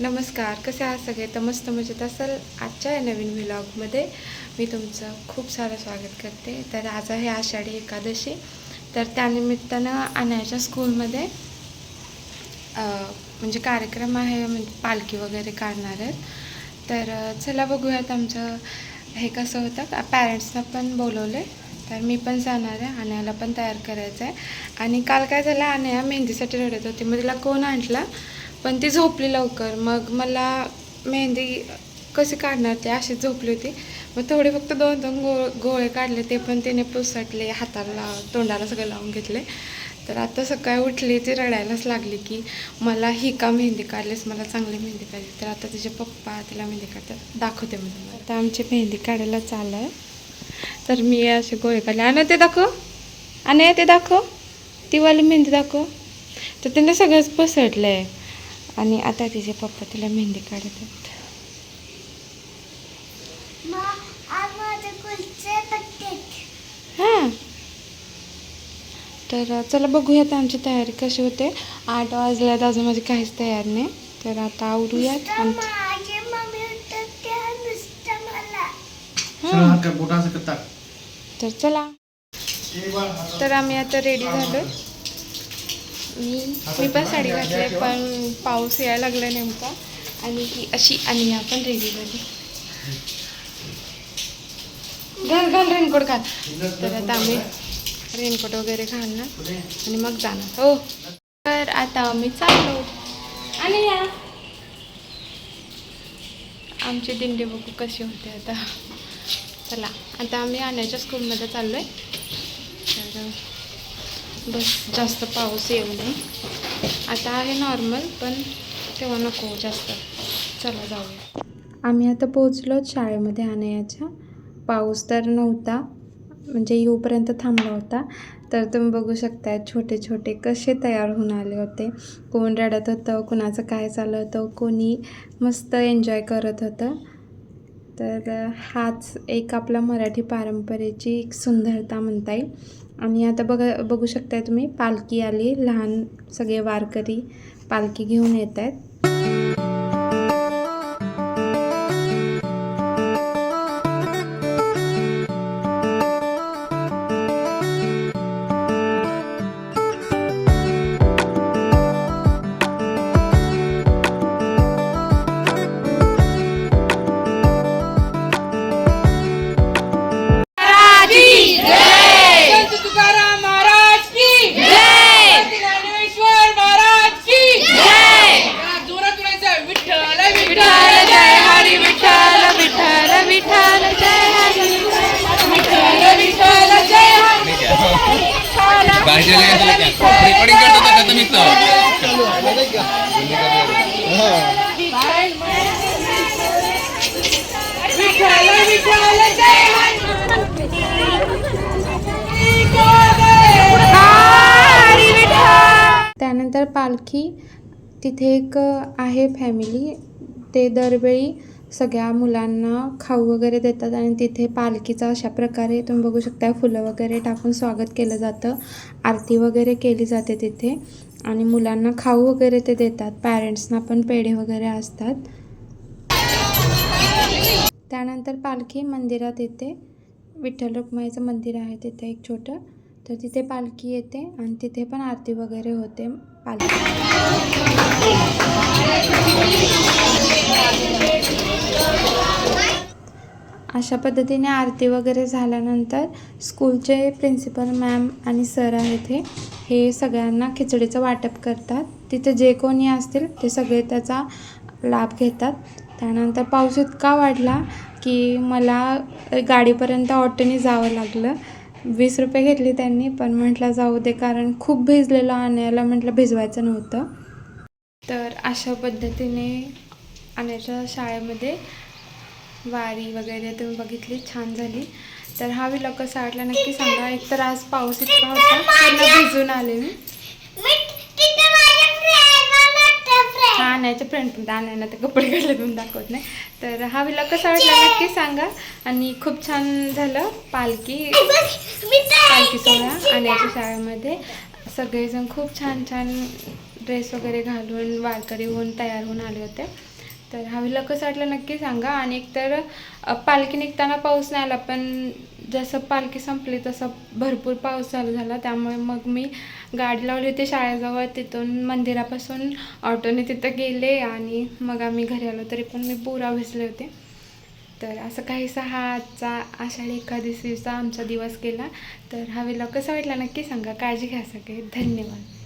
नमस्कार कसे आहात सगळे? तर मस्त मजेत असाल आजच्या या नवीन व्लॉगमध्ये मी तुमचं खूप सारं स्वागत करते. तर आज आहे आषाढी एकादशी. तर त्यानिमित्तानं आणायच्या स्कूलमध्ये म्हणजे कार्यक्रम आहे म्हणजे पालखी वगैरे काढणार आहेत. तर चला बघूयात आमचं हे कसं होतं. पॅरेंट्सना पण बोलवले तर मी पण जाणार आहे. आणायला पण तयार करायचं आहे आणि काल काय झालं? आण्या मेहंदीसाठी रडत होती. मग तिला कोण आणला? पण ती झोपली लवकर. मग मला मेहंदी कशी काढणार ते अशी झोपली होती. मग थोडे फक्त दोन दोन गो गोळे काढले ते पण तिने पुसटले हाताला तोंडाला सगळं लावून घेतले. तर आता सकाळी उठली ती रडायलाच लागली की मला ही का मेहंदी काढलीस? मला चांगली मेहंदी काढली. तर आता तिचे पप्पा तिला मेहंदी काढतात. दाखवते मी आता आमची मेहंदी काढायला चालू आहे तर मी असे गोळे काढले. आणि ते दाखव. आणि ते दाखव. ती वाली मेहंदी दाखव. तर तिने सगळंच पसरलं आहे आणि आता तिचे पप्पा तिला मेहंदी काढत आहेत. हां. तर चला बघूयात आमची तयारी कशी होते. आठ वाजल्यात अजून माझी काहीच तयार नाही. तर आता आवरूयात आमची हां. तर चला. तर आम्ही आता रेडी झालो मी मी पण साडी घातली पण पाऊस यायला लागला नेमका. आणि ही अशी अनिया पण रेडी झाली. घाल घाल रेनकोट घाल. तर आता आम्ही रेनकोट वगैरे घालणार आणि मग जाणार. हो. तर आता आम्ही चाललो. आणि या आमची दिंडी बघू कशी होते आता. चला आता आम्ही आण्याच्या स्कूलमध्ये चाललो आहे तर बस जास्त पाऊस येऊ नये. आता आहे नॉर्मल पण तेव्हा नको जास्त. चला जाऊया. आम्ही आता पोचलो शाळेमध्ये आणायच्या. पाऊस तर नव्हता म्हणजे येऊपर्यंत थांबला होता. तर तुम्ही बघू शकता छोटे छोटे कसे तयार होऊन आले होते. कोण रडत होतं कुणाचं काय चाललं होतं कोणी मस्त एन्जॉय करत होतं. तर हाच एक आपला मराठी पारंपरेची एक सुंदरता म्हणता येईल. आणि आता बघा बघू शकताय तुम्ही पालखी आली लहान सगळे वारकरी पालखी घेऊन येत आहेत त्यानंतर पालखी तिथे एक आहे फॅमिली ते दरवेळी सगळ्या मुलांना खाऊ वगैरे देतात आणि तिथे पालखीचा अशा प्रकारे तुम्ही बघू शकता फुलं वगैरे टाकून स्वागत केलं जातं. आरती वगैरे केली जाते तिथे. आणि मुलांना खाऊ वगैरे ते देतात. पॅरेंट्सना पण पेढे वगैरे असतात. त्यानंतर पालखी मंदिरात येते. विठ्ठल रुक्माईचं मंदिर आहे तिथे एक छोटं. तर तिथे पालखी येते आणि तिथे पण आरती वगैरे होते पालखी. अशा पद्धतीने आरती वगैरे झाल्यानंतर स्कूलचे प्रिन्सिपल मॅम आणि सर आहेत हे हे सगळ्यांना खिचडीचं वाटप करतात. तिथे जे कोणी असतील ते सगळे त्याचा लाभ घेतात. त्यानंतर पाऊस इतका वाढला की मला गाडीपर्यंत ऑटोने जावं लागलं. वीस रुपये घेतले त्यांनी पण म्हटलं जाऊ दे कारण खूप भिजलेलं आणायला म्हटलं भिजवायचं नव्हतं. तर अशा पद्धतीने आणायच्या शाळेमध्ये वारी वगैरे तुम्ही बघितली छान झाली. तर हा विलॉग कसा वाटला नक्की सांगा. एकतर आज पाऊस इतका होता पूर्ण भिजून आले मी. हा आणायचे फ्रेंड पण आणायला ते कपडे काढले म्हणून दाखवत नाही. तर हा विलॉग कसा वाटला नक्की सांगा. आणि खूप छान झालं पालखी पालखी सोहळा आण्याच्या शाळेमध्ये. सगळेजण खूप छान छान ड्रेस वगैरे घालून वारकरी होऊन तयार होऊन आले होते. तर हा व्हिडिओ कसं वाटलं नक्की सांगा. आणि एकतर पालखी निघताना पाऊस नाही आला पण जसं पालखी संपली तसं भरपूर पाऊस चालू झाला. त्यामुळे मग मी गाडी लावली होती शाळेजवळ. तिथून मंदिरापासून ऑटोने तिथं गेले आणि मग आम्ही घरी आलो. तरी पण मी पुरा भिजले होते. तर असं काहीसा हा आजचा आषाढी एकादशीचा आमचा दिवस गेला. तर हा व्हिडिओ कसा वाटला नक्की सांगा. काळजी घ्या सगळे. धन्यवाद.